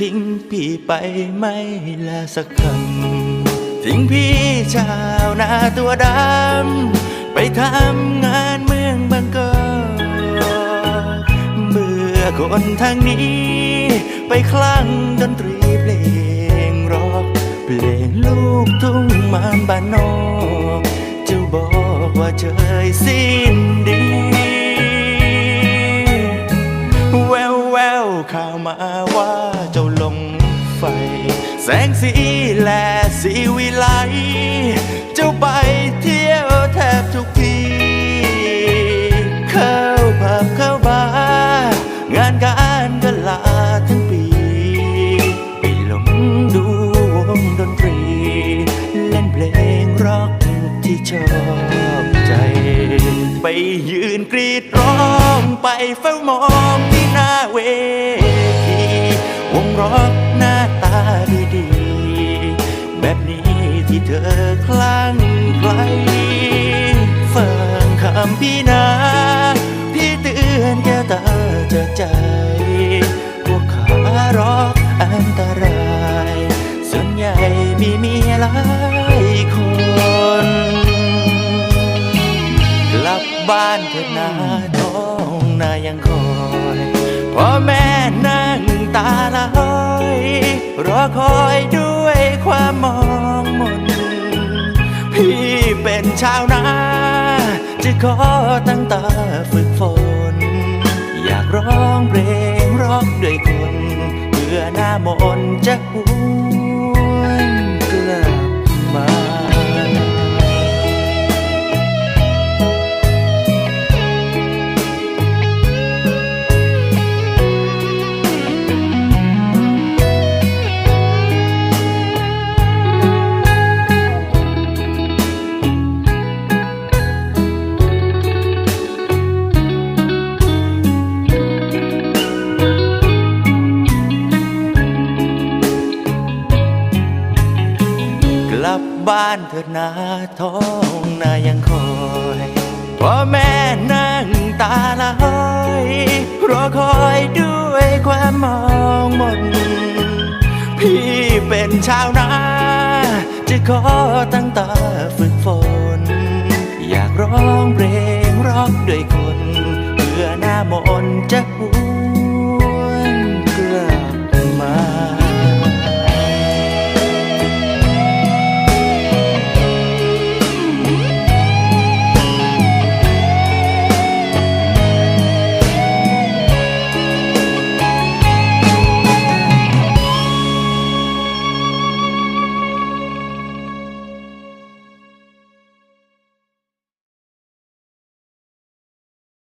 ทิ้งพี่ไปไม่ละสักคำทิ้งพี่ชาวนาตัวดำ ไปทำงานเมืองบางกอกเบื่อคนทางนี้ ไปคลั่งดนตรีเพลงร็อกเพลงลูกทุ่งมานบ้านนอกเจ้าบอกว่าเฉยสิ้นดีแววแววข่าวมาว่า งสีและสีวิไลเจ้าไปเที่ยวแทบทุกทีเข้าผับเข้าบาร์งานการก็ลาทั้งปีไปหลงดูวงดนตรี เล่นเพลงร็อกที่ชอบใจ ไปยืนกรีดร้องไปเฝ้ามองที่หน้าเวทีวงร็อก หน้าตาดีๆ แบบนี้ที่เธอคลั่งไคล้ฟังคำพี่นาพี่เตือนแก้วตาเจอใจ พวกขาร็อกอันตราย ส่วนใหญ่มีเมียหลายคน กลับบ้านเถิดนาท้องนายังคอยพ่อแม่นั่งตาลอย รอคอยด้วยความมองมนพี่เป็นชาวนาจะขอตั้งตาฝึกฝน อยากร้องเพลงร้องด้วยคนเพื่อหน้ามนจะหู บ้านเถิดนาท้องนายังคอยพ่อแม่นั่งตาลอยรอคอยด้วยความมองมน พี่เป็นชาวนาจะขอตั้งตาฝึกฝน อยากร้องเพลงร็อกด้วยคนเพื่อหน้ามนต์จะหว